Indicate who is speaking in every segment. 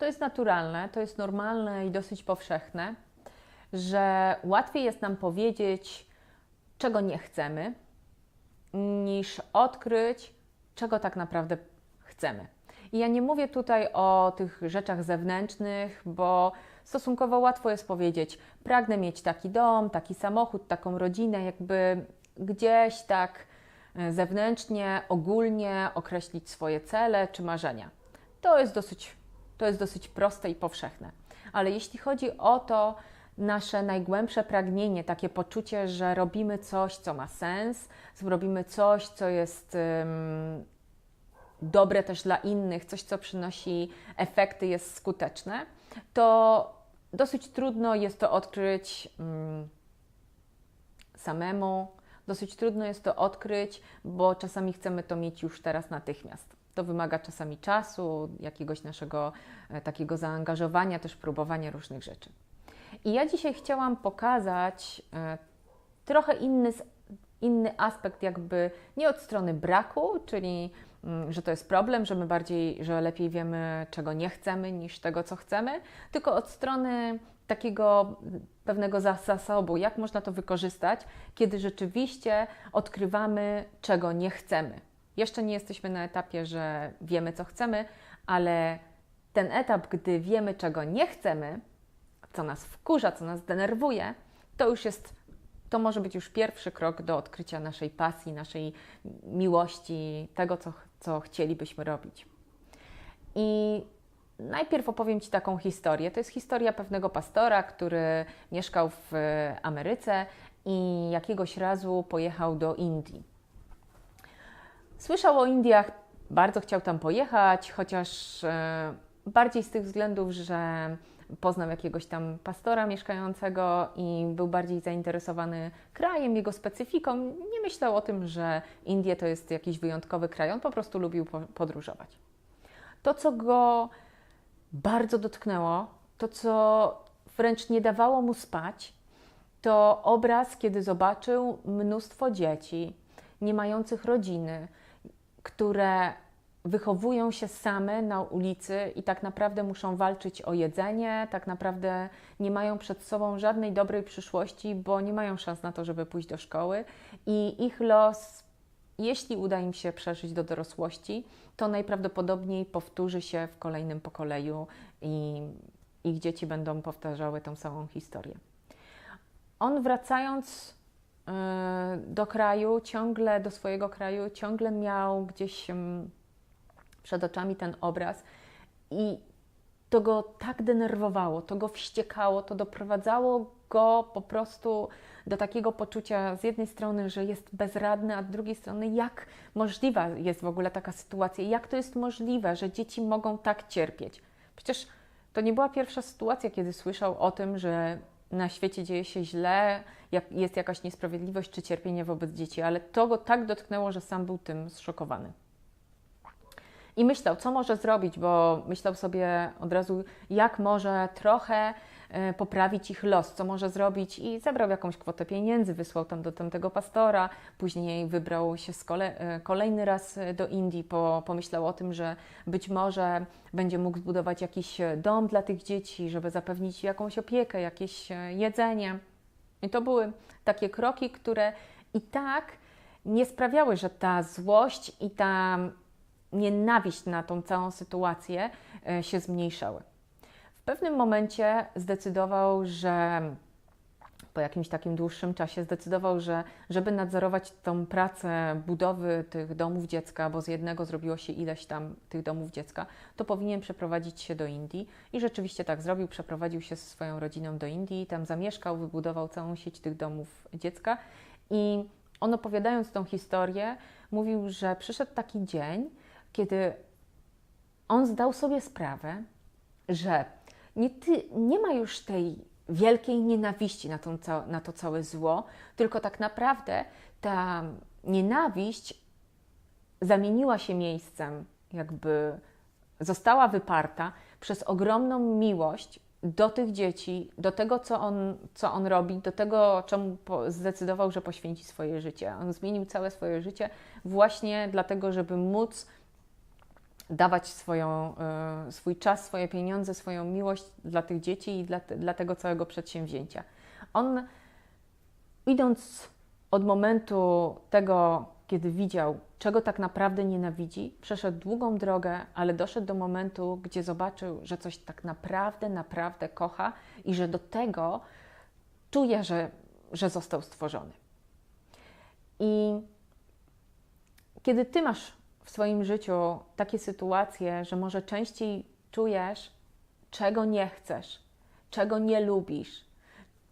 Speaker 1: to jest naturalne, to jest normalne i dosyć powszechne, że łatwiej jest nam powiedzieć, czego nie chcemy, niż odkryć, czego tak naprawdę chcemy. I ja nie mówię tutaj o tych rzeczach zewnętrznych, bo stosunkowo łatwo jest powiedzieć: pragnę mieć taki dom, taki samochód, taką rodzinę, jakby gdzieś tak e, zewnętrznie, ogólnie określić swoje cele czy marzenia. To jest dosyć, to jest dosyć proste i powszechne. Ale jeśli chodzi o to, nasze najgłębsze pragnienie, takie poczucie, że robimy coś, co ma sens, robimy coś, co jest um, dobre też dla innych, coś, co przynosi efekty, jest skuteczne, to dosyć trudno jest to odkryć um, samemu, dosyć trudno jest to odkryć, bo czasami chcemy to mieć już teraz natychmiast. To wymaga czasami czasu, jakiegoś naszego e, takiego zaangażowania, też próbowania różnych rzeczy. I ja dzisiaj chciałam pokazać e, trochę inny, inny aspekt, jakby nie od strony braku, czyli mm, że to jest problem, że my bardziej, że lepiej wiemy, czego nie chcemy, niż tego, co chcemy, tylko od strony takiego pewnego zasobu, jak można to wykorzystać, kiedy rzeczywiście odkrywamy, czego nie chcemy. Jeszcze nie jesteśmy na etapie, że wiemy, co chcemy, ale ten etap, gdy wiemy, czego nie chcemy, co nas wkurza, co nas denerwuje, to już jest, to może być już pierwszy krok do odkrycia naszej pasji, naszej miłości, tego, co, co chcielibyśmy robić. I najpierw opowiem Ci taką historię. To jest historia pewnego pastora, który mieszkał w Ameryce i jakiegoś razu pojechał do Indii. Słyszał o Indiach, bardzo chciał tam pojechać, chociaż e, bardziej z tych względów, że poznał jakiegoś tam pastora mieszkającego i był bardziej zainteresowany krajem, jego specyfiką. Nie myślał o tym, że Indie to jest jakiś wyjątkowy kraj, on po prostu lubił podróżować. To, co go bardzo dotknęło, to, co wręcz nie dawało mu spać, to obraz, kiedy zobaczył mnóstwo dzieci nie mających rodziny, które wychowują się same na ulicy i tak naprawdę muszą walczyć o jedzenie, tak naprawdę nie mają przed sobą żadnej dobrej przyszłości, bo nie mają szans na to, żeby pójść do szkoły i ich los, jeśli uda im się przeżyć do dorosłości, to najprawdopodobniej powtórzy się w kolejnym pokoleniu i ich dzieci będą powtarzały tą samą historię. On wracając yy, do kraju, ciągle do swojego kraju, ciągle miał gdzieś przed oczami ten obraz i to go tak denerwowało, to go wściekało, to doprowadzało go po prostu do takiego poczucia z jednej strony, że jest bezradny, a z drugiej strony, jak możliwa jest w ogóle taka sytuacja, jak to jest możliwe, że dzieci mogą tak cierpieć. Przecież to nie była pierwsza sytuacja, kiedy słyszał o tym, że na świecie dzieje się źle, jak jest jakaś niesprawiedliwość czy cierpienie wobec dzieci, ale to go tak dotknęło, że sam był tym zszokowany. I myślał, co może zrobić, bo myślał sobie od razu, jak może trochę e, poprawić ich los, co może zrobić i zebrał jakąś kwotę pieniędzy, wysłał tam do tamtego pastora, później wybrał się kole, e, kolejny raz do Indii, po, pomyślał o tym, że być może będzie mógł zbudować jakiś dom dla tych dzieci, żeby zapewnić jakąś opiekę, jakieś e, jedzenie. I to były takie kroki, które i tak nie sprawiały, że ta złość i ta nienawiść na tą całą sytuację e, się zmniejszały. W pewnym momencie zdecydował, że po jakimś takim dłuższym czasie zdecydował, że żeby nadzorować tą pracę budowy tych domów dziecka, bo z jednego zrobiło się ileś tam tych domów dziecka, to powinien przeprowadzić się do Indii. I rzeczywiście tak zrobił, przeprowadził się ze swoją rodziną do Indii, tam zamieszkał, wybudował całą sieć tych domów dziecka. I on opowiadając tą historię, mówił, że przyszedł taki dzień, kiedy on zdał sobie sprawę, że nie, ty, nie ma już tej wielkiej nienawiści na, na to całe zło, tylko tak naprawdę ta nienawiść zamieniła się miejscem, jakby została wyparta przez ogromną miłość do tych dzieci, do tego, co on, co on robi, do tego, czemu zdecydował, że poświęci swoje życie. On zmienił całe swoje życie właśnie dlatego, żeby móc dawać swoją, y, swój czas, swoje pieniądze, swoją miłość dla tych dzieci i dla, dla tego całego przedsięwzięcia. On, idąc od momentu tego, kiedy widział, czego tak naprawdę nienawidzi, przeszedł długą drogę, ale doszedł do momentu, gdzie zobaczył, że coś tak naprawdę, naprawdę kocha i że do tego czuje, że, że został stworzony. I kiedy ty masz w swoim życiu takie sytuacje, że może częściej czujesz, czego nie chcesz, czego nie lubisz,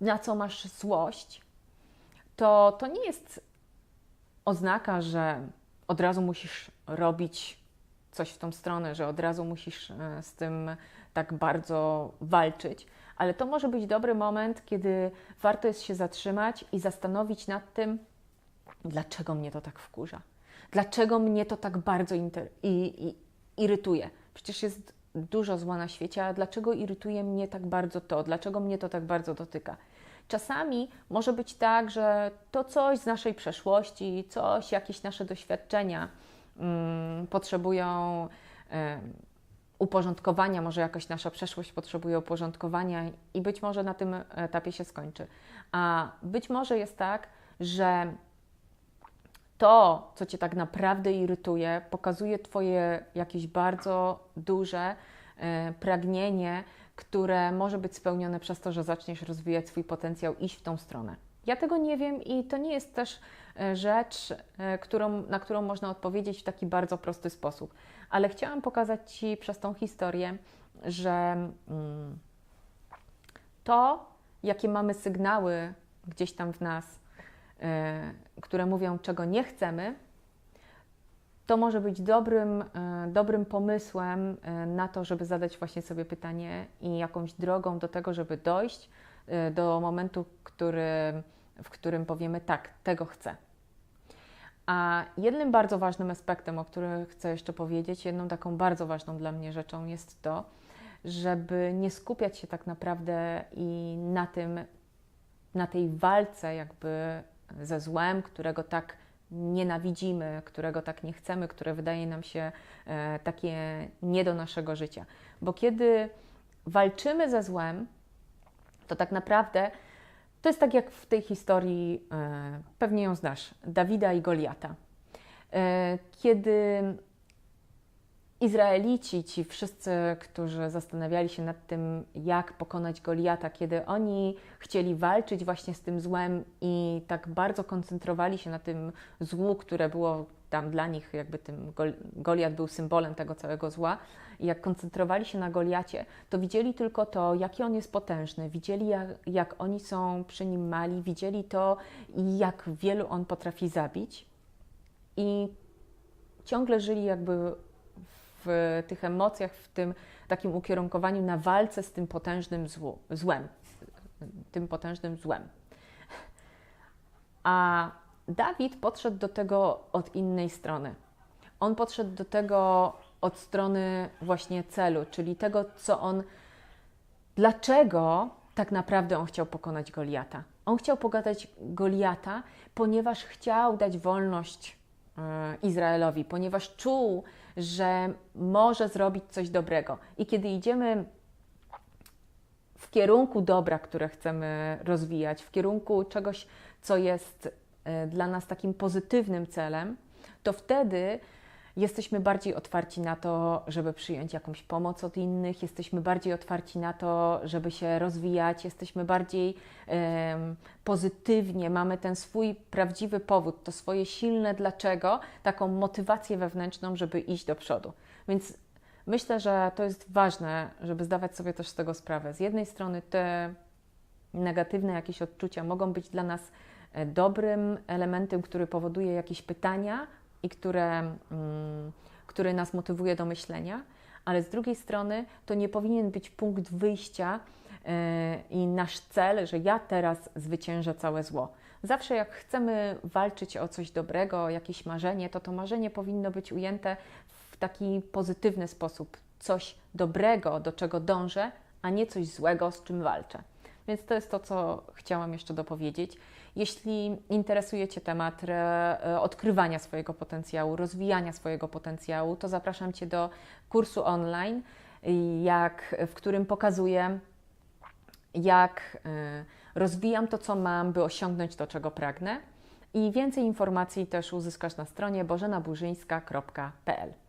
Speaker 1: na co masz złość, to to nie jest oznaka, że od razu musisz robić coś w tą stronę, że od razu musisz e, z tym tak bardzo walczyć, ale to może być dobry moment, kiedy warto jest się zatrzymać i zastanowić nad tym, dlaczego mnie to tak wkurza, dlaczego mnie to tak bardzo i, i, irytuje. Przecież jest dużo zła na świecie, a dlaczego irytuje mnie tak bardzo to, dlaczego mnie to tak bardzo dotyka. Czasami może być tak, że to coś z naszej przeszłości, coś, jakieś nasze doświadczenia um, potrzebują uporządkowania, może jakoś nasza przeszłość potrzebuje uporządkowania i być może na tym etapie się skończy. A być może jest tak, że to, co Cię tak naprawdę irytuje, pokazuje Twoje jakieś bardzo duże e, pragnienie które może być spełnione przez to, że zaczniesz rozwijać swój potencjał, iść w tą stronę. Ja tego nie wiem i to nie jest też e, rzecz, e, którą, na którą można odpowiedzieć w taki bardzo prosty sposób. Ale chciałam pokazać Ci przez tą historię, że mm, to, jakie mamy sygnały gdzieś tam w nas, które mówią, czego nie chcemy, to może być dobrym, e, dobrym pomysłem e, na to, żeby zadać właśnie sobie pytanie i jakąś drogą do tego, żeby dojść e, do momentu, który, w którym powiemy tak, tego chcę. A jednym bardzo ważnym aspektem, o którym chcę jeszcze powiedzieć, jedną taką bardzo ważną dla mnie rzeczą jest to, żeby nie skupiać się tak naprawdę i na tym, na tej walce jakby ze złem, którego tak nienawidzimy, którego tak nie chcemy, które wydaje nam się e, takie nie do naszego życia. Bo kiedy walczymy ze złem, to tak naprawdę to jest tak jak w tej historii, e, pewnie ją znasz, Dawida i Goliata. E, kiedy Izraelici, ci wszyscy, którzy zastanawiali się nad tym, jak pokonać Goliata, kiedy oni chcieli walczyć właśnie z tym złem i tak bardzo koncentrowali się na tym złu, które było tam dla nich, jakby tym Goliat był symbolem tego całego zła, i jak koncentrowali się na Goliacie, to widzieli tylko to, jaki on jest potężny, widzieli, jak, jak oni są przy nim mali, widzieli to, jak wielu on potrafi zabić. I ciągle żyli jakby w tych emocjach, w tym takim ukierunkowaniu na walce z tym potężnym złu, złem, tym potężnym złem. A Dawid podszedł do tego od innej strony. On podszedł do tego od strony właśnie celu, czyli tego, co on, dlaczego tak naprawdę on chciał pokonać Goliata. On chciał pokonać Goliata, ponieważ chciał dać wolność Izraelowi, ponieważ czuł, że może zrobić coś dobrego. I kiedy idziemy w kierunku dobra, które chcemy rozwijać, w kierunku czegoś, co jest e, dla nas takim pozytywnym celem, to wtedy jesteśmy bardziej otwarci na to, żeby przyjąć jakąś pomoc od innych, jesteśmy bardziej otwarci na to, żeby się rozwijać, jesteśmy bardziej um, pozytywnie, mamy ten swój prawdziwy powód, to swoje silne dlaczego, taką motywację wewnętrzną, żeby iść do przodu. Więc myślę, że to jest ważne, żeby zdawać sobie też z tego sprawę. Z jednej strony te negatywne jakieś odczucia mogą być dla nas e, dobrym elementem, który powoduje jakieś pytania, i które, mm, który nas motywuje do myślenia, ale z drugiej strony to nie powinien być punkt wyjścia e, i nasz cel, że ja teraz zwyciężę całe zło. Zawsze jak chcemy walczyć o coś dobrego, o jakieś marzenie, to to marzenie powinno być ujęte w taki pozytywny sposób. Coś dobrego, do czego dążę, a nie coś złego, z czym walczę. Więc to jest to, co chciałam jeszcze dopowiedzieć. Jeśli interesuje Cię temat e, odkrywania swojego potencjału, rozwijania swojego potencjału, to zapraszam Cię do kursu online, jak, w którym pokazuję, jak e, rozwijam to, co mam, by osiągnąć to, czego pragnę. I więcej informacji też uzyskasz na stronie bożenaburzyńska.pl.